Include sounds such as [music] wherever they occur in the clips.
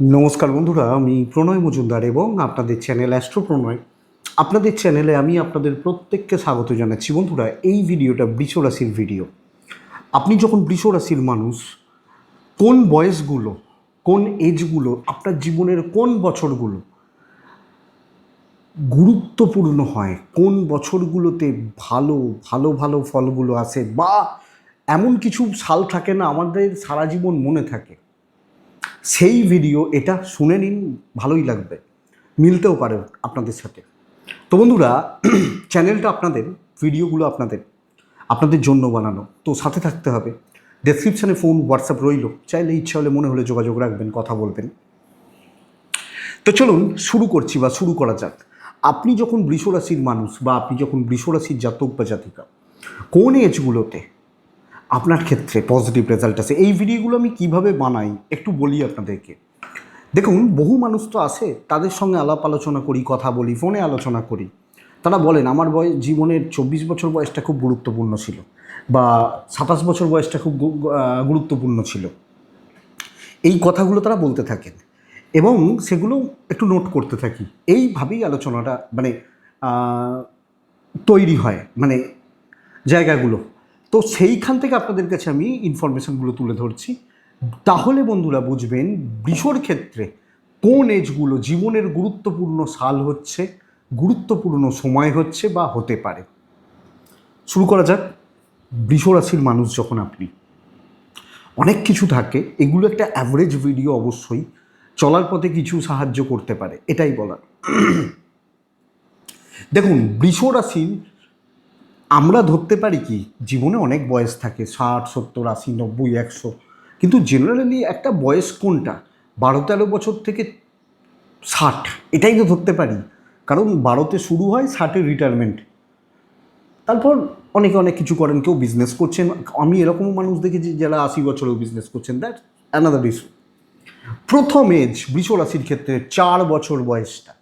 নমস্কার বন্ধুরা, আমি প্রণয় মজুমদার এবং আপনাদের চ্যানেল অ্যাস্ট্রো প্রণয় আপনাদের চ্যানেলে আমি আপনাদের প্রত্যেককে স্বাগত জানাচ্ছি বন্ধুরা, এই ভিডিওটা বৃষ রাশির ভিডিও। আপনি যখন বৃষ রাশির মানুষ, কোন বয়সগুলো, কোন এজগুলো, আপনার জীবনের কোন বছরগুলো গুরুত্বপূর্ণ হয়, কোন বছরগুলোতে ভালো ভালো ভালো ফলগুলো আসে বা এমন কিছু সাল থাকে না, আমাদের সারা জীবন মনে থাকে সেই ভিডিও এটা শুনে নিন, ভালোই লাগবে। মিলতেও পারে আপনাদের সাথে। তো বন্ধুরা [clears throat] চ্যানেলটা আপনাদের ভিডিওগুলো আপনাদের আপনাদের জন্য বানানো। তো সাথে থাকতে হবে। ডেসক্রিপশানে ফোন হোয়াটসঅ্যাপ রইল। চাইলে ইচ্ছা হলে মনে হলে যোগাযোগ রাখবেন, কথা বলবেন। তো চলুন, শুরু করছি বা শুরু করা যাক। আপনি যখন বৃষরাশির মানুষ বা আপনি যখন বৃষরাশির জাতক বা জাতিকা, কোন এজগুলোতে আপনার ক্ষেত্রে পজিটিভ রেজাল্ট আছে। এই ভিডিওগুলো আমি কীভাবে বানাই, একটু বলি আপনাদেরকে। দেখুন, বহু মানুষ তো আসে তাদের সঙ্গে আলাপ আলোচনা করি, কথা বলি ফোনে আলোচনা করি। তারা বলেন, আমার বয়স, জীবনের চব্বিশ বছর বয়সটা খুব গুরুত্বপূর্ণ ছিল বা সাতাশ বছর বয়সটা খুব গুরুত্বপূর্ণ ছিল। এই কথাগুলো তারা বলতে থাকেন এবং সেগুলো একটু নোট করতে থাকি। এইভাবেই আলোচনাটা মানে তৈরি হয় মানে জায়গাগুলো। তো সেইখান থেকে আপনাদের কাছে আমি ইনফরমেশনগুলো তুলে ধরছি। তাহলে বন্ধুরা বুঝবেন বৃষর ক্ষেত্রে কোন এজগুলো জীবনের গুরুত্বপূর্ণ সাল হচ্ছে, গুরুত্বপূর্ণ সময় হচ্ছে বা হতে পারে। শুরু করা যাক। বৃষ রাশির মানুষ যখন আপনি, অনেক কিছু থাকে, এগুলো একটা অ্যাভারেজ ভিডিও অবশ্যই, চলার পথে কিছু সাহায্য করতে পারে, এটাই বলার। দেখুন বৃষ রাশির আমরা ধরতে পারি কি, জীবনে অনেক বয়স থাকে, ষাট, সত্তর, আশি, নব্বই, একশো। কিন্তু জেনারেলি একটা বয়স কোনটা? বারো, তেরো বছর থেকে ষাট। এটাই তো ধরতে পারি। কারণ বারোতে শুরু হয় ষাটে রিটায়ারমেন্ট তারপর অনেকে অনেক কিছু করেন, কেউ বিজনেস করছেন। আমি এরকমও মানুষ দেখেছি যারা আশি বছরেও বিজনেস করছেন। দ্যাট অ্যানাদার ইস্যু প্রথম এজ বৃষ রাশির ক্ষেত্রে চার বছর বয়সটা।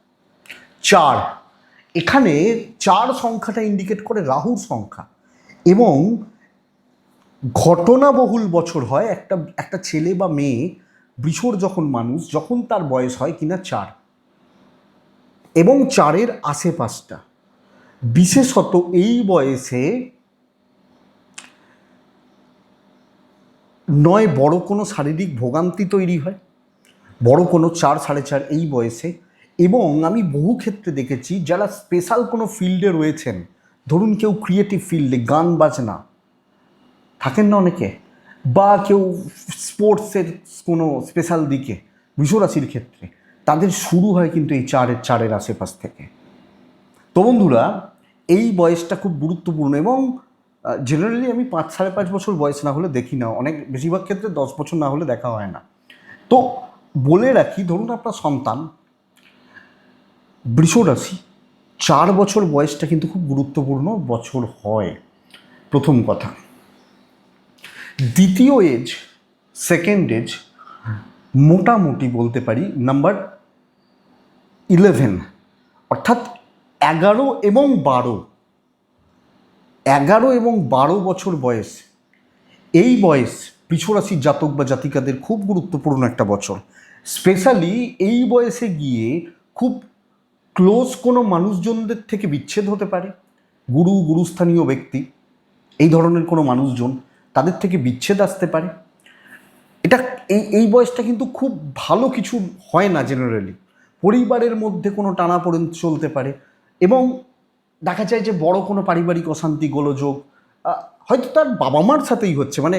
চার। এখানে চার সংখ্যাটা ইন্ডিকেট করে রাহুর সংখ্যা এবং ঘটনাবহুল বছর হয় একটা একটা ছেলে বা মেয়ে বৃষর যখন মানুষ, যখন তার বয়স হয় কিনা চার। এবং চারের আশেপাশটা। বিশেষত এই বয়সে নয়, বড় কোনো শারীরিক ভোগান্তি তৈরি হয়, বড় কোনো চার, সাড়ে চার এই বয়সে এবং আমি বহু ক্ষেত্রে দেখেছি যারা স্পেশাল কোনো ফিল্ডে রয়েছেন, ধরুন কেউ ক্রিয়েটিভ ফিল্ডে গান বাজনা, থাকেন না অনেকে, বা কেউ স্পোর্টসের কোনো স্পেশাল দিকে বৃষরাশির ক্ষেত্রে, তাদের শুরু হয় কিন্তু এই চারের চারের আশেপাশ থেকে। তো বন্ধুরা, এই বয়সটা খুব গুরুত্বপূর্ণ এবং জেনারেলি আমি পাঁচ সাড়ে পাঁচ বছর বয়স না হলে দেখি না, অনেক বেশিরভাগ ক্ষেত্রে দশ বছর না হলে দেখা হয় না। তো বলে রাখি, ধরুন আপনার সন্তান বৃষ রাশি চার বছর বয়সটা কিন্তু খুব গুরুত্বপূর্ণ বছর হয়। প্রথম কথা। দ্বিতীয় এজ, সেকেন্ড এজ, মোটামুটি বলতে পারি নাম্বার ইলেভেন, অর্থাৎ এগারো এবং বারো। এগারো এবং বারো বছর বয়স, এই বয়স পিছরাশির জাতক বা জাতিকাদের খুব গুরুত্বপূর্ণ একটা বছর। স্পেশালি এই বয়সে গিয়ে খুব ক্লোজ কোনো মানুষজনদের থেকে বিচ্ছেদ হতে পারে? গুরু, গুরুস্থানীয় ব্যক্তি, এই ধরনের কোনো মানুষজন তাদের থেকে বিচ্ছেদ আসতে পারে? এটা এই এই বয়সটা কিন্তু খুব ভালো কিছু হয় না জেনারেলি পরিবারের মধ্যে কোনো টানাপোড়েন চলতে পারে এবং দেখা যায় যে বড় কোনো পারিবারিক অশান্তি, গোলযোগ হয়তো তার বাবা মার সাথেই হচ্ছে। মানে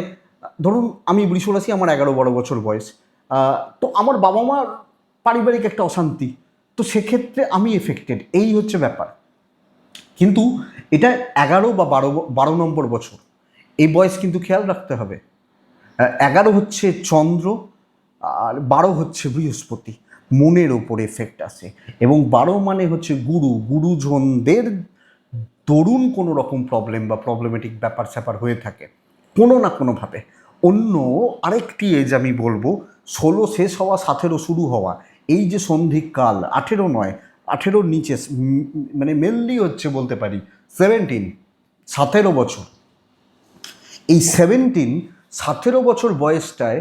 ধরুন আমি বৃষরাশি, আমার এগারো বারো বছর বয়স। তো আমার বাবা মার পারিবারিক একটা অশান্তি। তো সেক্ষেত্রে আমি এফেক্টেড এই হচ্ছে ব্যাপার। কিন্তু এটা এগারো বা বারো বারো নম্বর বছর, এই বয়স কিন্তু খেয়াল রাখতে হবে। এগারো হচ্ছে চন্দ্র, আর বারো হচ্ছে বৃহস্পতি, মনের ওপর এফেক্ট আসে এবং বারো মানে হচ্ছে গুরু, গুরুজনদের দরুন কোনো রকম প্রবলেম বা প্রবলেমেটিক ব্যাপার স্যাপার হয়ে থাকে, কোনো না কোনোভাবে। অন্য আরেকটি এজ আমি বলব, ষোলো শেষ হওয়া, সতেরো শুরু হওয়া এই যে সন্ধিকাল আঠেরো নয়, আঠেরোর নিচে মানে মেনলি হচ্ছে বলতে পারি সেভেন্টিন সতেরো বছর। এই সেভেন্টিন সতেরো বছর বয়সটায়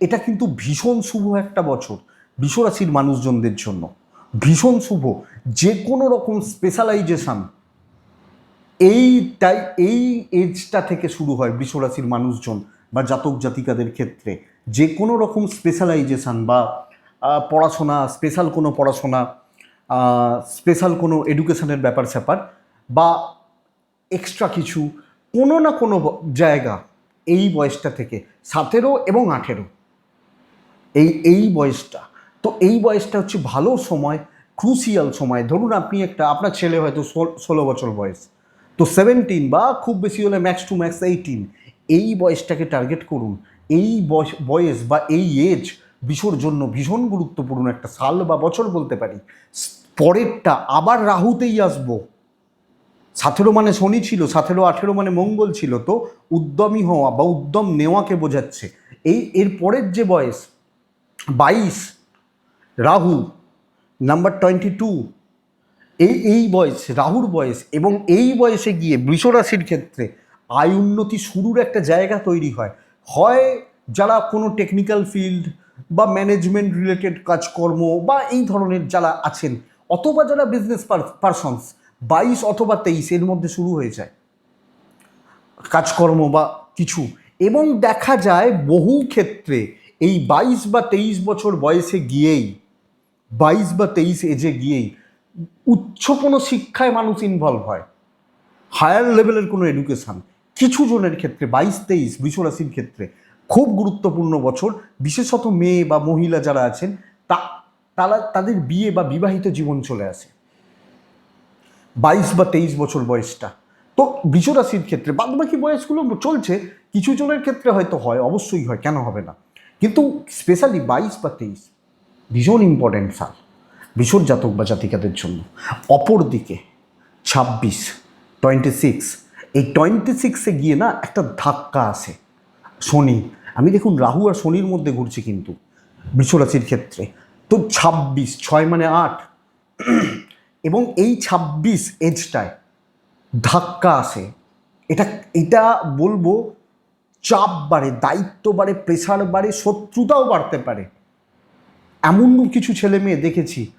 এটা কিন্তু ভীষণ শুভ একটা বছর, বিশ্বরাশির মানুষজনদের জন্য। ভীষণ শুভ যে কোনো রকম স্পেশালাইজেশন এইটাই এই এজটা থেকে শুরু হয় বৃষরাশির মানুষজন বা জাতক জাতিকাদের ক্ষেত্রে। যে কোনো রকম স্পেশালাইজেশান বা পড়াশোনা স্পেশাল কোনো পড়াশোনা স্পেশাল কোনো এডুকেশনের ব্যাপার স্যাপার বা এক্সট্রা কিছু, কোনো না কোনো জায়গা এই বয়সটা থেকে সতেরো এবং আঠেরো। এই এই বয়সটা। তো এই বয়সটা হচ্ছে ভালো সময় ক্রুসিয়াল সময়। ধরুন আপনি একটা, আপনার ছেলে হয়তো ষোলো বছর বয়স। তো সেভেন্টিন বা খুব বেশি হলে ম্যাক্স টু ম্যাক্স এইটিন এই বয়সটাকে টার্গেট করুন। এই বয়স বয়স বা এই এজ বিশ্বর জন্য ভীষণ গুরুত্বপূর্ণ একটা সাল বা বছর বলতে পারি। পরেরটা আবার রাহুতেই আসব। সতেরো মানে শনি ছিল, সতেরো আঠেরো মানে মঙ্গল ছিল, তো উদ্যমী হওয়া বা উদ্যম নেওয়াকে বোঝাচ্ছে। এই এর পরের যে বয়স, বাইশ, রাহু নাম্বার টোয়েন্টি টু এই এই বয়স, রাহুর বয়স এবং এই বয়সে গিয়ে বৃষরাশির ক্ষেত্রে আয় উন্নতি শুরুর একটা জায়গা তৈরি হয়। হয় যারা কোনো টেকনিক্যাল ফিল্ড বা ম্যানেজমেন্ট রিলেটেড কাজকর্ম বা এই ধরনের যারা আছেন অথবা যারা বিজনেস পারসনস বাইশ অথবা তেইশ এর মধ্যে শুরু হয়ে যায়। কাজকর্ম বা কিছু। এবং দেখা যায় বহু ক্ষেত্রে এই বাইশ বা তেইশ বছর বয়সে গিয়েই, বাইশ বা তেইশ এজে গিয়েই উচ্চ কোনো শিক্ষায় মানুষ ইনভলভ হয়। হায়ার লেভেলের কোনো এডুকেশান কিছু জনের ক্ষেত্রে বাইশ, তেইশ বিশ্বরাশির ক্ষেত্রে খুব গুরুত্বপূর্ণ বছর। বিশেষত মেয়ে বা মহিলা যারা আছেন, তা, তারা, তাদের বিয়ে বা বিবাহিত জীবন চলে আসে। বাইশ বা তেইশ বছর বয়সটা। তো বিশ্বরাশির ক্ষেত্রে বাদ বাকি বয়সগুলো চলছে, কিছু জনের ক্ষেত্রে হয়তো হয়, অবশ্যই হয়, কেন হবে না? কিন্তু স্পেশালি বাইশ বা তেইশ, ভীষণ ইম্পর্ট্যান্ট সাল। ভীষণ জাতক বা জাতিকাদের জন্য। অপরদিকে ছাব্বিশ টোয়েন্টি সিক্স এই টোয়েন্টি সিক্সে গিয়ে না একটা ধাক্কা আসে। শনি। আমি দেখুন, রাহু আর শনির মধ্যে ঘুরছি কিন্তু বৃষরাশির ক্ষেত্রে। তো ছাব্বিশ, ছয় মানে আট। এবং এই ছাব্বিশ এজটায় ধাক্কা আসে। এটা এটা বলব, চাপ বাড়ে, দায়িত্ব বাড়ে প্রেশার বাড়ে, শত্রুতাও বাড়তে পারে। এমন কিছু ছেলে মেয়ে দেখেছি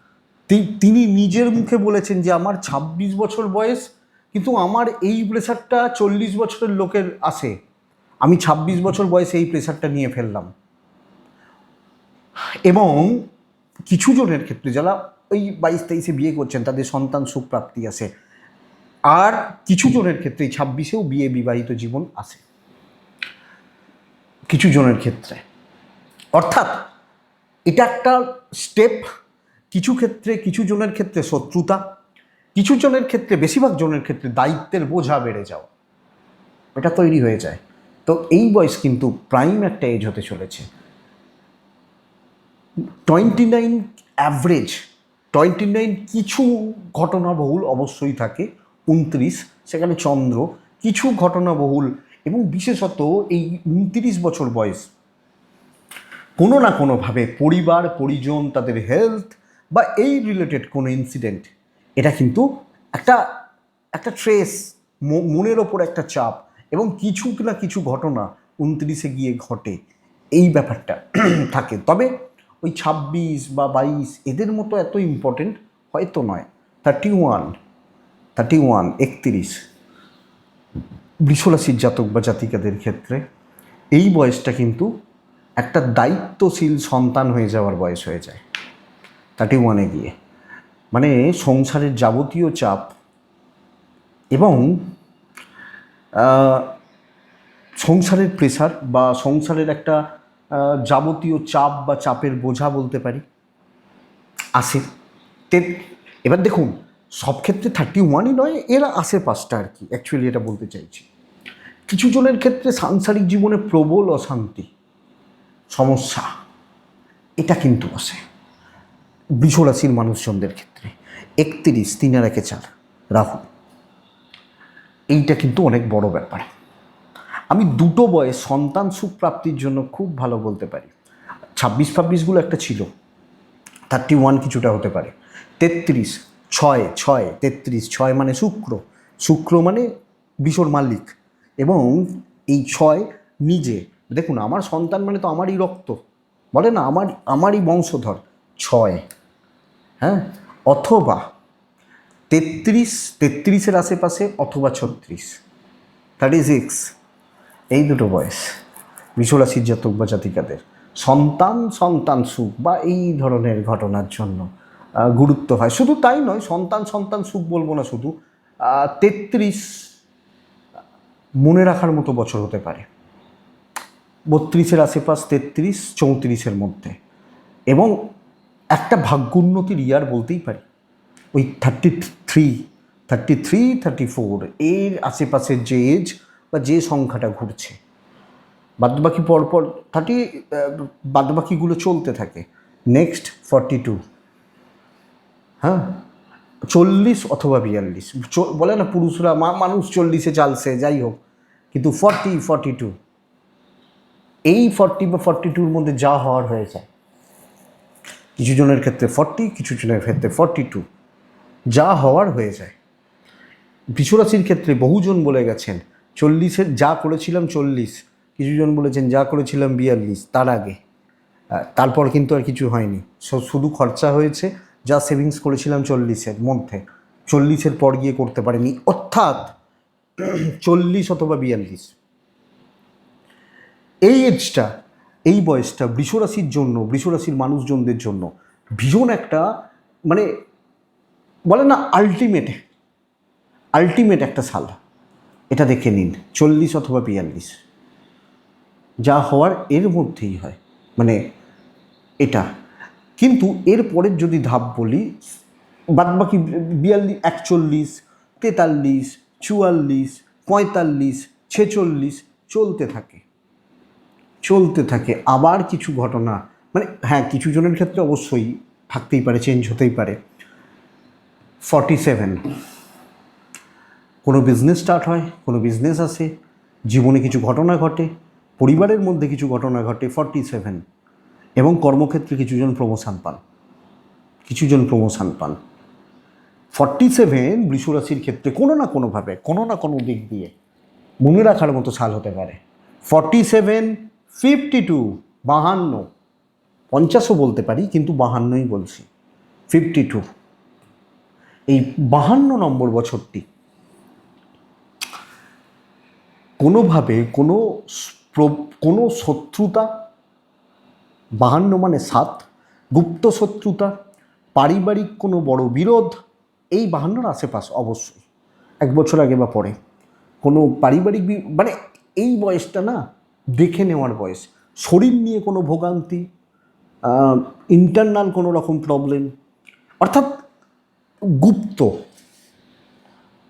তিনি নিজের মুখে বলেছেন যে, আমার ২৬ বছর বয়স, কিন্তু আমার এই প্রেশারটা চল্লিশ বছরের লোকের আসে। আমি ২৬ বছর বয়সে এই প্রেশারটা নিয়ে ফেললাম। এবং কিছু জনের ক্ষেত্রে যারা ওই বাইশ তেইশে বিয়ে করছেন, তাদের সন্তান সুখ প্রাপ্তি আসে আর কিছু জনের ক্ষেত্রে ছাব্বিশেও বিয়ে বিবাহিত জীবন আসে কিছু জনের ক্ষেত্রে। অর্থাৎ এটা একটা স্টেপ কিছু ক্ষেত্রে কিছু জনের ক্ষেত্রে শত্রুতা, কিছু জনের ক্ষেত্রে, বেশিরভাগ জনের ক্ষেত্রে দায়িত্বের বোঝা বেড়ে যাওয়া। এটা তৈরি হয়ে যায়। তো এই বয়স কিন্তু প্রাইম একটা এজ হতে চলেছে। Twenty nine average twenty nine কিছু ঘটনাবহুল অবশ্যই থাকে, উনত্রিশ, সেখানে চন্দ্র, কিছু ঘটনাবহুল এবং বিশেষত এই উনত্রিশ বছর বয়স। কোনো না কোনোভাবে পরিবার, পরিজন, তাদের হেলথ বা এই রিলেটেড কোনো ইনসিডেন্ট এটা কিন্তু একটা একটা ট্রেস মনের ওপর একটা চাপ। এবং কিছু না কিছু ঘটনা উনত্রিশে গিয়ে ঘটে। এই ব্যাপারটা [clears throat] থাকে। তবে ওই ছাব্বিশ বা বাইশ এদের মতো এত ইম্পর্টেন্ট হয়তো নয়। থার্টি ওয়ান থার্টি ওয়ান একত্রিশ বৃষরাশির জাতক বা জাতিকাদের ক্ষেত্রে এই বয়সটা কিন্তু একটা দায়িত্বশীল সন্তান হয়ে যাওয়ার বয়স হয়ে যায়। থার্টি ওয়ানে গিয়ে। মানে সংসারের যাবতীয় চাপ এবং সংসারের প্রেশার বা সংসারের একটা যাবতীয় চাপ বা চাপের বোঝা বলতে পারি, আসে। তে এবার দেখুন, সব ক্ষেত্রে থার্টি ওয়ানই নয়, এর আশেপাশটা আর কি অ্যাকচুয়ালি এটা বলতে চাইছি। কিছু জনের ক্ষেত্রে সাংসারিক জীবনে প্রবল অশান্তি, সমস্যা, এটা কিন্তু আসে। বৃষরাশির মানুষজনদের ক্ষেত্রে, একত্রিশ, তিন আর একে চার, রাহু। এইটা কিন্তু অনেক বড় ব্যাপার। আমি দুটো বয়স সন্তান সুখ প্রাপ্তির জন্য খুব ভালো বলতে পারি। ছাব্বিশ ফাব্বিশগুলো একটা ছিল। থার্টি ওয়ান কিছুটা হতে পারে। তেত্রিশ, ছয় ছয়, তেত্রিশ, ছয় মানে শুক্র। শুক্র মানে বিশ্বর মালিক। এবং এই ছয় নিজে। দেখুন, আমার সন্তান মানে তো আমারই রক্ত। বলে না, আমার, আমারই বংশধর। ছয়। হ্যাঁ? অথবা তেত্রিশ, তেত্রিশের আশেপাশে অথবা ছত্রিশ। থার্টি সিক্স এই দুটো বয়স। বিশ্বরাশির জাতক বা জাতিকাদের। সন্তান সন্তান সুখ বা এই ধরনের ঘটনার জন্য গুরুত্ব হয়। শুধু তাই নয়, সন্তান সন্তান সুখ বলব না শুধু তেত্রিশ, মনে রাখার মতো বছর হতে পারে। বত্রিশের আশেপাশ তেত্রিশ, চৌত্রিশের মধ্যে। এবং একটা ভাগ্যোন্নতির ইয়ার বলতেই পারি। ওই thirty three thirty three thirty four এর আশেপাশের যে এজ বা যে সংখ্যাটা ঘুরছে। বাদবাকি পরপর থার্টি বাদবাকিগুলো চলতে থাকে। নেক্সট ফর্টি টু হ্যাঁ? চল্লিশ অথবা বিয়াল্লিশ। বলে না পুরুষরা, মা- মানুষ চল্লিশে চালছে, যাই হোক। কিন্তু ফর্টি ফর্টি টু এই ফর্টি বা ফর্টি টুর মধ্যে যা হওয়ার হয়ে যায় কিছু জনের ক্ষেত্রে ফর্টি কিছু জনের ক্ষেত্রে ফর্টি টু যা হওয়ার হয়ে যায়। বিশ্বরাশির ক্ষেত্রে বহুজন বলে গেছেন, চল্লিশের যা করেছিলাম চল্লিশ, কিছুজন বলেছেন যা করেছিলাম বিয়াল্লিশ, তার আগে। তারপর কিন্তু আর কিছু হয়নি। শুধু খরচা হয়েছে, যা সেভিংস করেছিলাম চল্লিশের মধ্যে। চল্লিশের পর গিয়ে করতে পারেনি, অর্থাৎ চল্লিশ অথবা বিয়াল্লিশ। এই এজটা এই বয়সটা বৃষরাশির জন্য, বৃষরাশির মানুষজনদের জন্য ভীষণ একটা মানে বলে না আলটিমেট আলটিমেট একটা সাল এটা দেখে নিন, চল্লিশ অথবা বিয়াল্লিশ। যা হওয়ার এর মধ্যেই হয়। মানে এটা। কিন্তু এর পরের যদি ধাপ বলি, বাদবাকি বিয়াল্লিশ একচল্লিশ, তেতাল্লিশ, চুয়াল্লিশ, পঁয়তাল্লিশ, ছেচল্লিশ চলতে থাকে। চলতে থাকে। আবার কিছু ঘটনা মানে হ্যাঁ কিছু জনের ক্ষেত্রে অবশ্যই থাকতেই পারে চেঞ্জ হতেই পারে। ফর্টি সেভেন কোনো বিজনেস স্টার্ট হয়, কোনো বিজনেস আসে, জীবনে কিছু ঘটনা ঘটে, পরিবারের মধ্যে কিছু ঘটনা ঘটে ফর্টি সেভেন এবং কর্মক্ষেত্রে কিছুজন প্রমোশন পান। কিছুজন প্রমোশন পান। ফর্টি সেভেন বৃষরাশির ক্ষেত্রে কোনো না কোনোভাবে, কোনো না কোনো দিক দিয়ে মনে রাখার মতো সাল হতে পারে। ফর্টি সেভেন ফিফটি টু বাহান্ন। পঞ্চাশও বলতে পারি, কিন্তু বাহান্নই বলছি। ফিফটি টু এই বাহান্ন নম্বর বছরটি কোনোভাবে কোনো কোনো শত্রুতা, বাহান্ন মানে সাত, গুপ্ত শত্রুতা, পারিবারিক কোনো বড় বিরোধ, এই বাহান্নর আশেপাশ অবশ্যই। এক বছর আগে বা পরে। কোনো পারিবারিক মানে এই বয়সটা না, দেখে নেওয়ার বয়স। শরীর নিয়ে কোনো ভোগান্তি ইন্টারনাল কোনো রকম প্রবলেম অর্থাৎ গুপ্ত।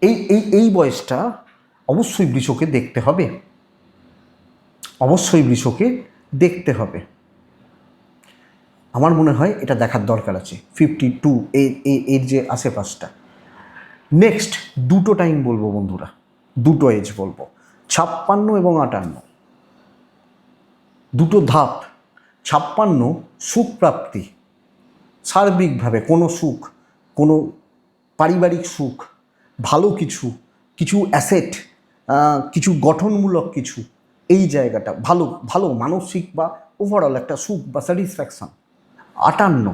এই এই এই বয়সটা অবশ্যই বৃষকে দেখতে হবে। অবশ্যই বৃষকে দেখতে হবে। আমার মনে হয় এটা দেখার দরকার আছে। ফিফটি টু এর যে আশেপাশটা। নেক্সট দুটো টাইম বলব বন্ধুরা। দুটো এজ বলব। ছাপ্পান্ন এবং আটান্ন। দুটো ধাপ। ছাপ্পান্ন, সুখ প্রাপ্তি। সার্বিকভাবে কোনো সুখ কোনো পারিবারিক সুখ, ভালো কিছু কিছু অ্যাসেট কিছু গঠনমূলক কিছু, এই জায়গাটা ভালো ভালো মানসিক বা ওভারঅল একটা সুখ বা স্যাটিসফ্যাকশন আটান্ন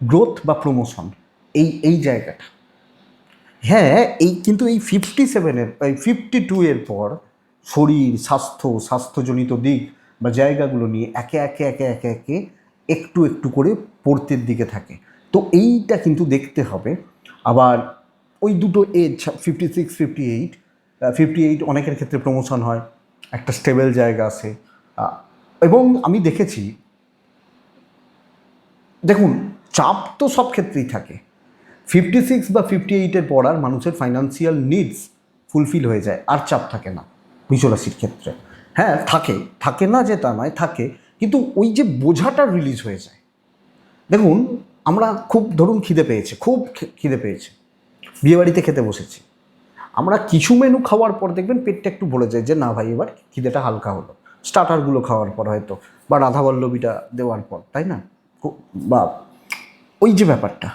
গ্রোথ বা প্রমোশন এই এই জায়গাটা। হ্যাঁ এই কিন্তু এই ফিফটি সেভেনের এই ফিফটি টু এর পর শরীর, স্বাস্থ্য, স্বাস্থ্যজনিত দিক বা জায়গাগুলো নিয়ে একে একে একে একে একে একটু একটু করে পড়তের দিকে থাকে। তো এইটা কিন্তু দেখতে হবে। আবার ওই দুটো age fifty six fifty eight fifty eight অনেকের ক্ষেত্রে প্রমোশন হয়, একটা স্টেবল জায়গা আছে। এবং আমি দেখেছি, দেখুন, চাপ তো সব ক্ষেত্রেই থাকে। ফিফটি সিক্স বা ফিফটি এইটের পর আর মানুষের ফাইন্যান্সিয়াল নিডস ফুলফিল হয়ে যায়, আর চাপ থাকে না বিশ্বরাশির ক্ষেত্রে। হ্যাঁ থাকে থাকে না যে তা নয়, থাকে। কিন্তু ওই যে বোঝাটা রিলিজ হয়ে যায়। দেখুন আমরা খুব, ধরুন খিদে পেয়েছে, খুব খিদে পেয়েছে। বিয়েবাড়িতে খেতে বসেছি। আমরা কিছু মেনু খাওয়ার পর দেখবেন পেটটা একটু ভরে যায় যে, না ভাই, এবার খিদেটা হালকা হলো। স্টার্টারগুলো খাওয়ার পর হয়তো, বা রাধাবল্লবীটা দেওয়ার পর, তাই না? বা ওই যে ব্যাপারটা।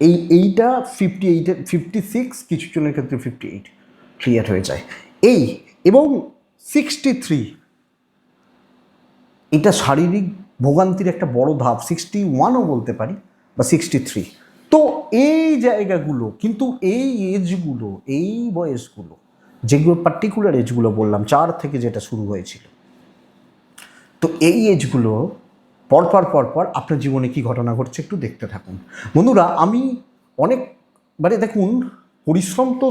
এই, এইটা ফিফটি এইটের ফিফটি সিক্স কিছু জনের ক্ষেত্রে ফিফটি এইট ক্লিয়ার হয়ে যায়। এই এবং সিক্সটি থ্রি এটা শারীরিক ভোগান্তির একটা বড় ধাপ সিক্সটি ওয়ানও বলতে পারি, বা সিক্সটি থ্রি তো এই জায়গাগুলো, কিন্তু এই এজগুলো এই বয়সগুলো, যেগুলো পার্টিকুলার এজগুলো বললাম, চার থেকে যেটা শুরু হয়েছিল, তো এই এজগুলো পরপর পরপর আপনার জীবনে কি ঘটনা ঘটছে একটু দেখতে থাকুন। বন্ধুরা, আমি অনেক মানে দেখুন, পরিশ্রম তো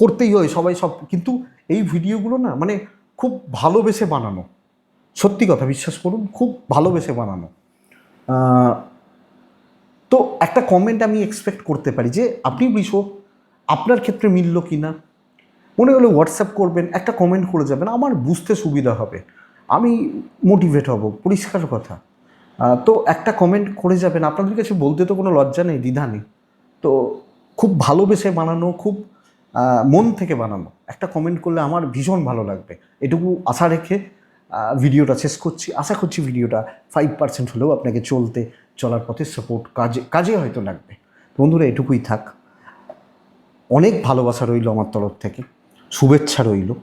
করতেই হয় সবাই সব, কিন্তু এই ভিডিওগুলো না মানে খুব ভালোবেসে বানানো। সত্যি কথা, বিশ্বাস করুন, খুব ভালোবেসে বানানো। তো একটা কমেন্ট আমি এক্সপেক্ট করতে পারি যে, আপনি বিশো আপনার ক্ষেত্রে মিলল কি না মনে হলে হোয়াটসঅ্যাপ করবেন, একটা কমেন্ট করে যাবেন, আমার বুঝতে সুবিধা হবে। আমি মোটিভেট হব, পরিষ্কার কথা। তো একটা কমেন্ট করে যাবেন, আপনাদের কাছে বলতে তো কোনো লজ্জা নেই, দ্বিধা নেই। তো খুব ভালোবেসে বানানো, খুব মন থেকে বানানো। একটা কমেন্ট করলে আমার ভীষণ ভালো লাগবে। এটুকু আশা রেখে ভিডিওটা শেষ করছি। আশা করছি ভিডিওটা ফাইভ পার্সেন্ট হলেও আপনাকে চলতে, চলার পথে সাপোর্ট কাজে কাজে হয়তো লাগবে। বন্ধুরা, এটুকুই থাক। অনেক ভালোবাসা রইল আমার তরফ থেকে। শুভেচ্ছা রইল।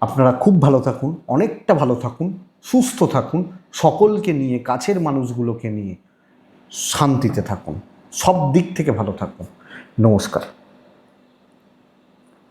আপনারা খুব ভালো থাকুন, অনেকটা ভালো থাকুন, সুস্থ থাকুন, সকলকে নিয়ে, কাছের মানুষগুলোকে নিয়ে শান্তিতে থাকুন। সব দিক থেকে ভালো থাকুন। নমস্কার।